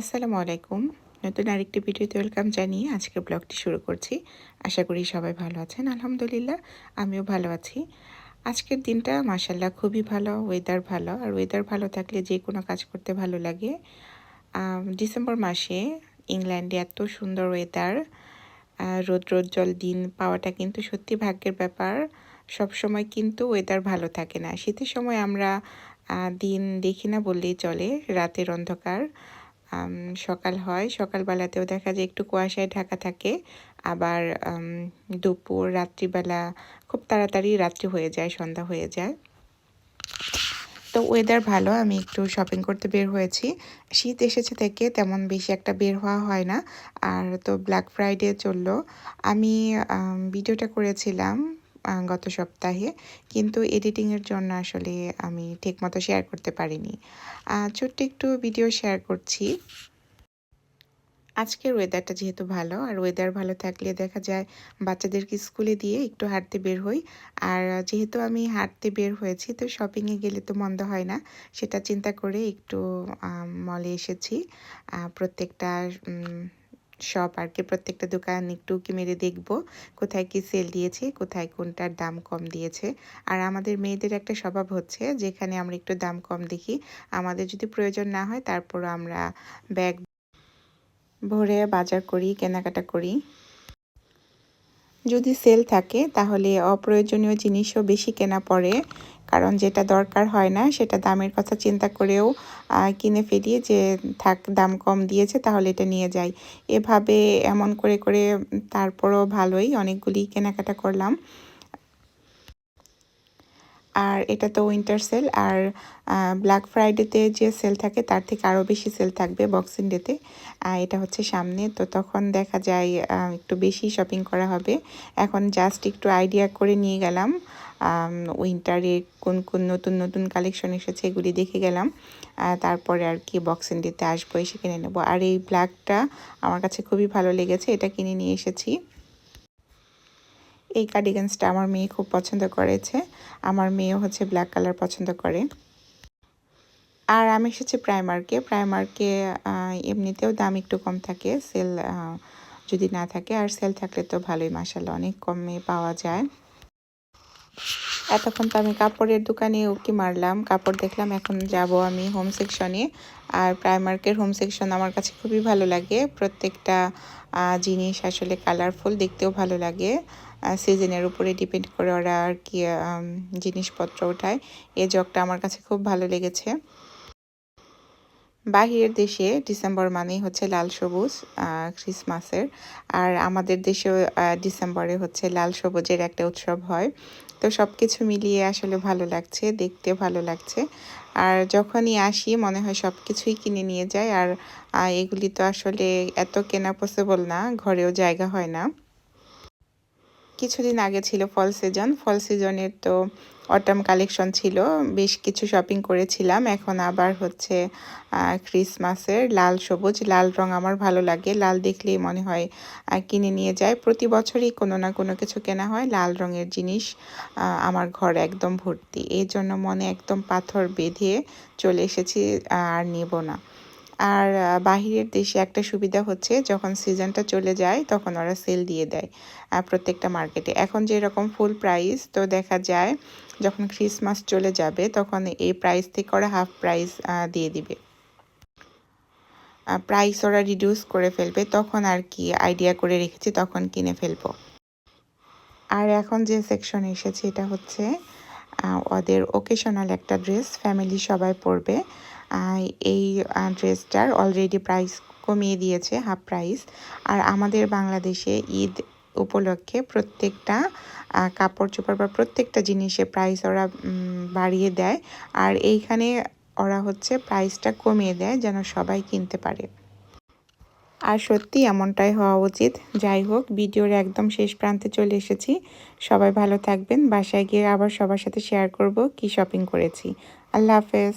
আসসালামু আলাইকুম। নতুন আরেকটি ভিডিওতে ওয়েলকাম জানিয়ে আজকের ব্লগটি শুরু করছি। আশা করি সবাই ভালো আছেন, আলহামদুলিল্লাহ, আমিও ভালো আছি। আজকের দিনটা মাসাল্লাহ খুবই ভালো ওয়েদার ভালো, আর ওয়েদার ভালো থাকলে যে কোনো কাজ করতে ভালো লাগে। ডিসেম্বর মাসে ইংল্যান্ডে এত সুন্দর ওয়েদার রৌদ্রোজ্জ্বল দিন পাওয়াটা কিন্তু সত্যি ভাগ্যের ব্যাপার। সব সময় কিন্তু ওয়েদার ভালো থাকে না। শীতের সময় আমরা দিন দেখি না বললেই চলে, রাতের অন্ধকার। সকাল হয়। সকালবেলাতেও দেখা যায় একটু কুয়াশায় ঢাকা থাকে। আবার দুপুর, রাত্রিবেলা খুব তাড়াতাড়ি রাত্রি হয়ে যায়, সন্ধ্যা হয়ে যায়। তো ওয়েদার ভালো, আমি একটু শপিং করতে বের হয়েছি। শীত এসেছে থেকে তেমন বেশি একটা বের হওয়া হয় না। আর তো ব্ল্যাক ফ্রাইডে চলল। আমি ভিডিওটা করেছিলাম গত সপ্তাহে। কিন্তু এডিটিংয়ের জন্য আসলে আমি ঠিকমতো শেয়ার করতে পারিনি। ছোট্ট একটু ভিডিও শেয়ার করছি। আজকের ওয়েদারটা যেহেতু ভালো, আর ওয়েদার ভালো থাকলে দেখা যায় বাচ্চাদেরকে স্কুলে দিয়ে একটু হাঁটতে বের হই। আর যেহেতু আমি হাঁটতে বের হয়েছি, তো শপিংয়ে গেলে তো মন্দ হয় না। সেটা চিন্তা করে একটু মলে এসেছি। প্রত্যেকটা সব আর কি প্রত্যেকটা দোকান একটু কি মেরে দেখব, কোথায় কি সেল দিয়েছে, কোথায় কোনটার দাম কম দিয়েছে। আর আমাদের মেয়েদের একটা স্বভাব হচ্ছে, যেখানে আমরা একটু দাম কম দেখি, আমাদের যদি প্রয়োজন না হয় তারপর আমরা ব্যাগ ভরে বাজার করি, কেনাকাটা করি। যদি সেল থাকে তাহলে অপ্রয়োজনীয় জিনিসও বেশি কেনা পড়ে কারণ যেটা দরকার হয় না, সেটা দামের কথা চিন্তা করেও কিনে ফেলিয়ে যে থাক দাম কম দিয়েছে তাহলে এটা নিয়ে যাই। এভাবে এমন করে করে তারপরও ভালোই অনেকগুলি কেনাকাটা করলাম। আর এটা তো উইন্টার সেল আর ব্ল্যাক ফ্রাইডেতে যে সেল থাকে তার থেকে আরও বেশি সেল থাকবে বক্সিং ডেতে এটা হচ্ছে সামনে। তো তখন দেখা যায় একটু বেশি শপিং করা হবে। এখন জাস্ট একটু আইডিয়া করে নিয়ে গেলাম। উইন্টারে কোন কোন নতুন নতুন কালেকশন এসেছে এগুলি দেখে গেলাম। তারপরে আর কি বক্সিং ডেতে আসব, এসে কিনে নেব। আর এই ব্ল্যাকটা আমার কাছে খুবই ভালো লেগেছে, এটা কিনে নিয়ে এসেছি। এই কার্ডিগান্সটা আমার মেয়ে খুব পছন্দ করেছে। আমার মেয়ে হচ্ছে ব্ল্যাক কালার পছন্দ করে। আর আমি এসেছি প্রাইমার্কে প্রাইমার্কে এমনিতেও দাম একটু কম থাকে। সেল যদি না থাকে, আর সেল থাকলে তো ভালোই মাসাল্লাহ অনেক কমে পাওয়া যায়। এতক্ষণ তো আমি কাপড়ের দোকানে উকি মারলাম। কাপড় দেখলাম, এখন যাব আমি হোম সেকশনে আর প্রাইমার্কের হোম সেকশন আমার কাছে খুবই ভালো লাগে। প্রত্যেকটা জিনিস আসলে কালারফুল দেখতেও ভালো লাগে। সিজনের উপরে ডিপেন্ড করে ওরা আর কি জিনিসপত্র ওঠায়। এ জগটা আমার কাছে খুব ভালো লেগেছে। বাহিরের দেশে ডিসেম্বর মানেই হচ্ছে লাল সবুজ ক্রিসমাসের। আর আমাদের দেশেও ডিসেম্বরে হচ্ছে লাল সবুজের একটা উৎসব হয়। তো সব কিছু মিলিয়ে আসলে ভালো লাগছে, দেখতে ভালো লাগছে। আর যখনই আসি মনে হয় সব কিছুই কিনে নিয়ে যায় আর এগুলি তো আসলে এত কেনা পসিবল না, ঘরেও জায়গা হয় না। কিছুদিন আগে ছিল ফল সিজন ফল সিজনের তো অটাম কালেকশন ছিল। বেশ কিছু শপিং করেছিলাম। এখন আবার হচ্ছে ক্রিসমাসের লাল সবুজ। লাল রং আমার ভালো লাগে। লাল দেখলেই মনে হয় কিনে নিয়ে যায় প্রতি বছরই কোনো না কোনো কিছু কেনা হয়। লাল রঙের জিনিস আমার ঘর একদম ভর্তি। এই জন্য মনে একদম পাথর বেঁধে চলে এসেছি, আর নেব না। আর বাহিরের দেশে একটা সুবিধা হচ্ছে যখন সিজনটা চলে যায় তখন ওরা সেল দিয়ে দেয় প্রত্যেকটা মার্কেটে এখন যেরকম ফুল প্রাইস তো দেখা যায় যখন ক্রিসমাস চলে যাবে তখন এই প্রাইস থেকে ওরা হাফ প্রাইস দিয়ে দিবে। প্রাইস ওরা রিডিউস করে ফেলবে, তখন আর কি আইডিয়া করে রেখেছি তখন কিনে ফেলব। আর এখন যে সেকশন এসেছে, এটা হচ্ছে ওদের ওকেশনাল একটা ড্রেস ফ্যামিলি সবাই পরবে। এই ড্রেসটার অলরেডি প্রাইস কমিয়ে দিয়েছে হাফ প্রাইস আর আমাদের বাংলাদেশে ঈদ উপলক্ষে প্রত্যেকটা কাপড় চোপড় বা প্রত্যেকটা জিনিসের প্রাইস ওরা বাড়িয়ে দেয়। আর এইখানে ওরা হচ্ছে প্রাইসটা কমিয়ে দেয় যেন সবাই কিনতে পারে। আর সত্যি এমনটাই হওয়া উচিত। যাই হোক, ভিডিওর একদম শেষ প্রান্তে চলে এসেছি। সবাই ভালো থাকবেন। বাসায় গিয়ে আবার সবার সাথে শেয়ার করব কি শপিং করেছি। আল্লাহ হাফেজ।